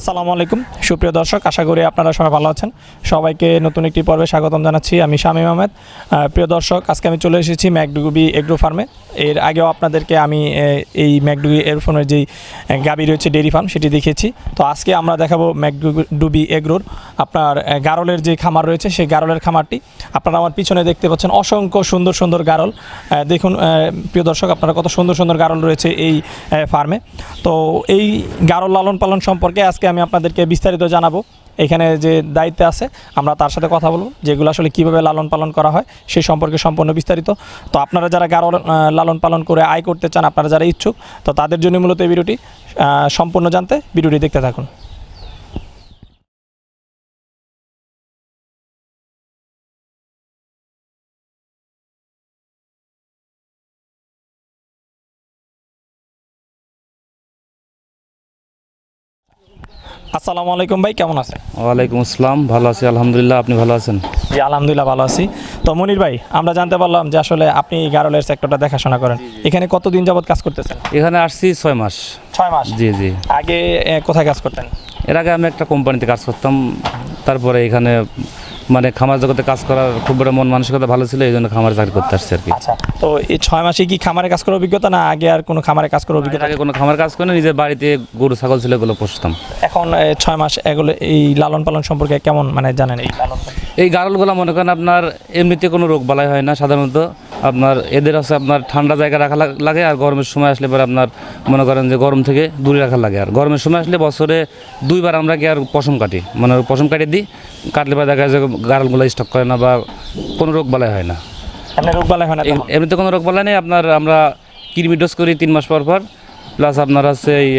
আসসালামু আলাইকুম। সুপ্রিয় দর্শক, আশা করি আপনারা সবাই ভালো আছেন। সবাইকে নতুন একটি পর্বে স্বাগতম জানাচ্ছি আমি শামীম আহমেদ। প্রিয় দর্শক, আজকে আমি চলে এসেছি ম্যাকডুবি এগ্রো ফার্মে। এর আগেও আপনাদেরকে আমি এই ম্যাকডুবি এগ্রো ফার্মের যেই গাবি রয়েছে ডেয়ারি ফার্ম, সেটি দেখিয়েছি। তো আজকে আমরা দেখাবো ম্যাকডুবি এগ্রোর আপনার গারলের যে খামার রয়েছে, সেই গারলের খামারটি। আপনারা আমার পিছনে দেখতে পাচ্ছেন অসংখ্য সুন্দর সুন্দর গারল। দেখুন প্রিয় দর্শক, আপনারা কত সুন্দর সুন্দর গারল রয়েছে এই ফার্মে। তো এই গারল লালন পালন সম্পর্কে আজকে আমি আপনাদেরকে বিস্তারিত জানাব। এখানে যে দায়িত্বে আছে, আমরা তার সাথে কথা বলব, যেগুলো আসলে কীভাবে লালন পালন করা হয় সেই সম্পর্কে সম্পূর্ণ বিস্তারিত। তো আপনারা যারা গারো লালন পালন করে আয় করতে চান, আপনারা যারা ইচ্ছুক, তো তাদের জন্য মূলত এই ভিডিওটি সম্পূর্ণ জানতে ভিডিওটি দেখতে থাকুন। আসসালামু আলাইকুম ভাই কেমন আছেন? ওয়ালাইকুম আসসালাম ভালো আছি আলহামদুলিল্লাহ আপনি ভালো আছেন? জি আলহামদুলিল্লাহ ভালো আছি। তো মনির ভাই আমরা জানতে পারলাম যে আসলে আপনি এই গারলের সেক্টরটা দেখাশোনা করেন। এখানে কতদিন যাবত কাজ করতেছেন? এখানে আসছি ছয় মাস। ছয় মাস? জি জি। আগে কোথায় কাজ করতেন? এর আগে আমি একটা কোম্পানিতে কাজ করতাম তারপরে এখানে মানে খামার জগতে কাজ করার খুব বড় মন মানসিকতা ভালো ছিল এই জন্য খামারে চাকরি করতে আসছে আর কি। আচ্ছা তো এই ছয় মাসে কি খামারে কাজ করার অভিজ্ঞতা না আগে আর কোনো খামারে কাজ করার অভিজ্ঞতা? আগে কোনো খামার কাজ করে নিজের বাড়িতে গরু ছাগল ছিল এগুলো পুষতাম। এখন ছয় মাস এগুলো এই লালন পালন সম্পর্কে কেমন মানে জানেন এই লালন? এই গারলগুলো মনে করেন আপনার এমনিতে কোনো রোগ বালাই হয় না সাধারণত আপনার এদের আছে আপনার ঠান্ডা জায়গায় রাখা লাগে আর গরমের সময় আসলে পরে আপনার মনে করেন যে গরম থেকে দূরে রাখা লাগে আর। গরমের সময় আসলে বছরে দুইবার আমরা কি আর পশম কাটি। মানে পশম কাটিয়ে দিই কাটলে পরে দেখা যায় যে গারলগুলো স্টক করে না বা কোনো রোগ বালাই হয় না। রোগ বালাই হয় না এমনিতে কোনো রোগ বালাই নেই আপনার আমরা কৃমি ডোজ করি তিন মাস পর পর প্লাস আপনার হচ্ছে এই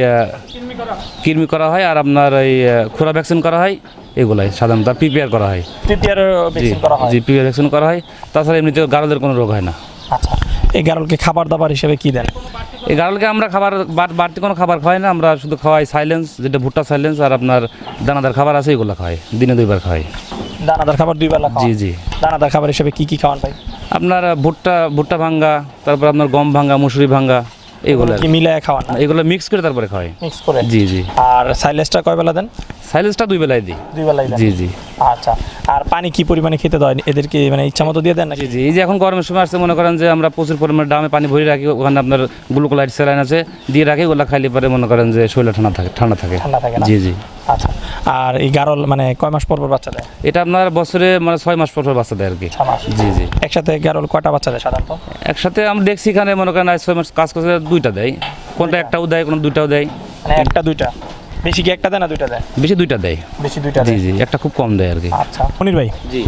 কৃমি করা হয়। আর আপনার এই খোরা ভ্যাকসিন করা হয়। এগুলাই সাধারণত প্রিপেয়ার করা হয়। ভ্যাকসিন করা হয়? জি প্রিপেয়ার ভ্যাকসিন করা হয়। তাছাড়া এমনিতে গারলের কোনো রোগ হয় না। আচ্ছা এই গারলকে খাবার দাবার হিসেবে কি দেন? এই গারলকে আমরা খাবার বাড়তি কোনো খাবার খাওয়াই না আমরা শুধু খাওয়াই সাইলেন্স যেটা ভুট্টা সাইলেন্স আর আপনার দানাদার খাবার আছে এগুলো খাওয়াই। দিনে দুইবার খাওয়াই। দানাদার খাবার দুই বেলা জি জি। দানাদার খাবার হিসেবে কি কি খাওয়ান ভাই? আপনার ভুট্টা ভুট্টা ভাঙ্গা তারপর আপনার গম ভাঙ্গা মুসুরি ভাঙ্গা এগুলো কি মিলায় খাওয়ান এগুলো মিক্স করে তারপরে খাওয়াই। মিক্স করে? জি জি। আর সাইলেন্সটা কয় বেলা দেন? সাইলেন্সটা দুই বেলায় দিই। দুই দেন। জি জি। আচ্ছা আর পানি কি পরিমাণে খেতে দেয়? এদেরকে মানে ইচ্ছা মতো দিয়ে দেন নাকি? জি এই যে এখন গরমের সময় আসছে মনে করেন যে আমরা প্রচুর পরিমাণে ডামে পানি ভরে রাখি ওখানে আপনার গ্লুকোলাইট স্যালাইন আছে দিয়ে রাখি ওগুলো খাইলে পরে মনে করেন যে শরীরে ঠান্ডা থাকে ঠান্ডা থাকে। ঠান্ডা থাকে জি জি। আচ্ছা আর এই গারল মানে কয় মাস পর পর বাচ্চা দেয়? এটা আপনার বছরে মানে ছয় মাস পর পর বাচ্চা দেয় আর কি। জি জি। একসাথে গারল কয়টা বাচ্চা দেয় সাধারণত? একসাথে আমরা দেখছি এখানে মনে করেন ছয় মাস কাজ করছে দুইটা দেয়। কোনটা একটাও দেয় কোনো দুইটাও দেয়। মানে একটা দুইটা? বেশি কি একটা দেয় না দুইটা দেয়? বেশি দুইটা দেয়। বেশি দুইটা জি দেয়? জি একটা খুব কম দেয় আর কি। আচ্ছা। মনির ভাই জি।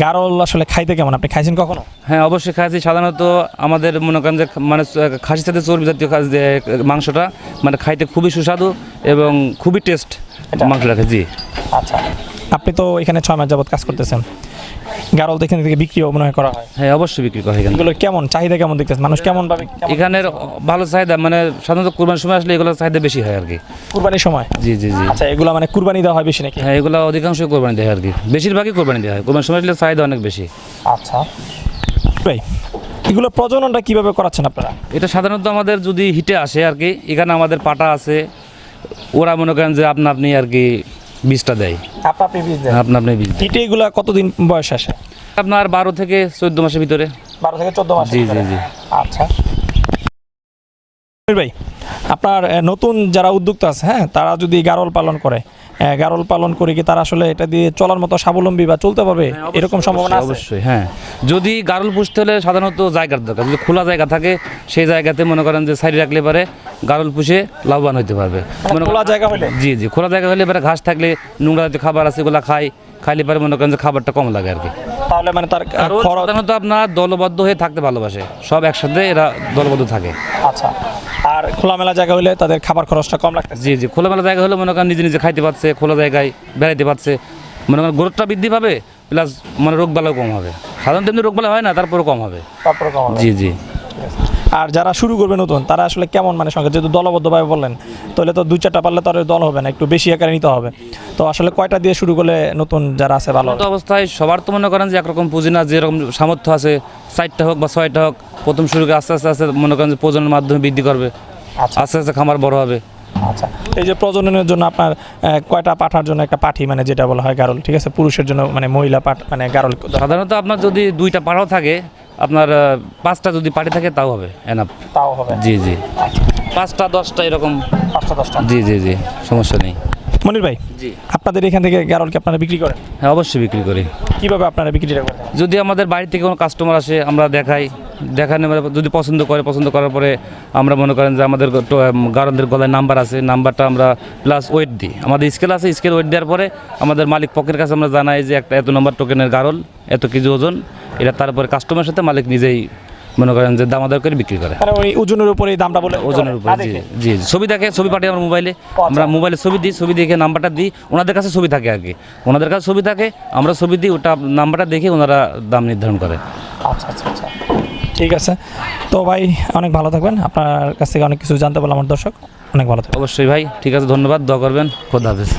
গারল আসলে খাইতে কেমন? আপনি খাইছেন কখনো? হ্যাঁ অবশ্যই খাইছি। সাধারণত আমাদের মনে করেন যে মানে খাসির সাথে চর্বি জাতীয় খাস- মাংসটা মানে খাইতে খুবই সুস্বাদু এবং খুবই টেস্ট মাংসটা জি। আচ্ছা। আপনি তো এখানে ছয় মাস যাবত কাজ করতেছেন। গারল তো এখান থেকে বিক্রিও মনে হয় করা হয়। হ্যাঁ অবশ্যই বিক্রি করে এখানে এগুলো কেমন? চাহিদা কেমন দেখতেছেন? মানুষ কেমন ভাবে এখানের ভালো চাহিদা মানে সাধারণত কুরবানির সময় আসলে এগুলোর চাহিদা বেশি হয় আর কি। কুরবানির সময়? জি জি জি। আচ্ছা এগুলো মানে কুরবানি দেওয়া হয় বেশি নাকি? হ্যাঁ এগুলো অধিকাংশই কোরবানি দেয় আর কি। বেশিরভাগই কোরবানি দেওয়া হয়। কোরবানির সময় আসলে চাহিদা অনেক বেশি। আচ্ছা। ভাই এগুলো প্রজননটা কীভাবে করাচ্ছেন আপনারা? এটা সাধারণত আমাদের যদি হিটে আসে আর কি এখানে আমাদের পাটা আছে। ওরা মনে করেন যে আপনা আপনি আর কি বীজটা দেয়। আপনা আপনি বীজ দেন। আপনা আপনি বীজ দেয়। এগুলো কতদিন বয়স আসে? আপনার বারো থেকে চোদ্দ মাসের ভিতরে। বারো থেকে চোদ্দ মাস জি জি জি। আচ্ছা। ভাই আপনার নতুন যারা উদ্যোক্তা আছে হ্যাঁ তারা যদি গারল পালন করে গারল পালন করে কি তারা আসলে এটা দিয়ে চলার মতো স্বাবলম্বী বা চলতে পারবে? এরকম সম্ভাবনা আছে? অবশ্যই হ্যাঁ। যদি গারল পুষতে হলে সাধারণত জায়গার দরকার। যদি খোলা জায়গা থাকে সেই জায়গাতে মনে করেন যে সাইড রাখলে পারে গারল পুষে লাভবান হতে পারবে। মানে খোলা জায়গা হলে? জি জি খোলা জায়গা হলে এবারে ঘাস থাকলে নোংরা যে খাবার আছে এগুলো খাই খাইলে পারে মনে করেন যে খাবারটা কম লাগে আর কি। তাহলে মানে তার খরচ সাধারণত আপনার দলবদ্ধ হয়ে থাকতে ভালোবাসে। সব একসাথে এরা দলবদ্ধ থাকে। আচ্ছা। আর খোলামেলা জায়গা হলে তাদের খাবার খরচটা কম লাগছে জি জি। খোলামেলা জায়গা হলে মনে করেন নিজে নিজে খাইতে পারছে খোলা জায়গায় বেড়াইতে পারছে। মনে করেন গ্রোথটা বৃদ্ধি পাবে প্লাস মানে রোগবালাও কম হবে। সাধারণত এমনি রোগ বালা হয় না তারপরে কম হবে। তারপরে কম হবে। জি জি। আর যারা শুরু করবে নতুন তারা আসলে কেমন মানে সংখ্যা? যেহেতু দলবদ্ধভাবে বললেন তাহলে তো দুই চারটা পারলে তো আর দল হবে না একটু বেশি আকারে নিতে হবে। তো আসলে কয়টা দিয়ে শুরু করলে নতুন যারা আছে ভালো তো অবস্থায় সবার তো মনে করেন যে একরকম পুঁজি না যেরকম সামর্থ্য আছে চারটা হোক বা ছয়টা হোক প্রথম শুরু করে আস্তে আস্তে আস্তে মনে করেন যে প্রজনের মাধ্যমে বৃদ্ধি করবে আচ্ছা। আস্তে আস্তে খামার বড় হবে। আচ্ছা এই যে প্রজননের জন্য আপনার কয়টা পাঠার জন্য একটা পাঠি মানে যেটা বলা হয় গারল ঠিক আছে? পুরুষের জন্য মানে মহিলা পাঠ মানে গারল। সাধারণত আপনার যদি দুইটা পাঠাও থাকে আপনার পাঁচটা যদি পাটি থাকে তাও হবে এনাফ তাও হবে। জি জি। পাঁচটা দশটা এরকম। পাঁচটা দশটা। জি জি জি সমস্যা নেই। মনির ভাই জি। আপনাদের এখান থেকে গারল কি আপনারা বিক্রি করেন? হ্যাঁ অবশ্যই বিক্রি করি। কীভাবে আপনারা বিক্রিটা করেন? যদি আমাদের বাড়ি থেকে কোনো কাস্টমার আসে আমরা দেখাই। দেখানো যদি পছন্দ করে পছন্দ করার পরে আমরা মনে করেন যে আমাদের গারদের গলায় নাম্বার আছে নাম্বারটা আমরা প্লাস ওয়েট দিই। আমাদের স্কেল আছে স্কেল ওয়েট দেওয়ার পরে আমাদের মালিক পকের কাছে আমরা জানাই যে একটা এত নম্বর টোকেনের গারল এত কেজি ওজন। এটা তারপরে কাস্টমারের সাথে মালিক নিজেই মনে করেন যে দাম দামাদার করে বিক্রি করে। মানে ওই ওজনের উপরে দামটা বলে ওজনের উপরে জি জি। ছবি দেখে ছবি পাঠিয়ে আমার মোবাইলে আমরা মোবাইলে ছবি দিই ছবি দেখে নাম্বারটা দিই ওনাদের কাছে ছবি থাকে আগে ওনাদের কাছে ছবি থাকে আমরা ছবি দিই ওটা নাম্বারটা দেখে ওনারা দাম নির্ধারণ করে। আচ্ছা আচ্ছা আচ্ছা। ঠিক আছে। তো ভাই অনেক ভালো থাকবেন। আপনার কাছ থেকে অনেক কিছু জানতে পারলাম আমার দর্শক। অনেক ভালো থাকবেন। অবশ্যই ভাই ঠিক আছে ধন্যবাদ দোয়া করবেন। খোদা হাফেজ।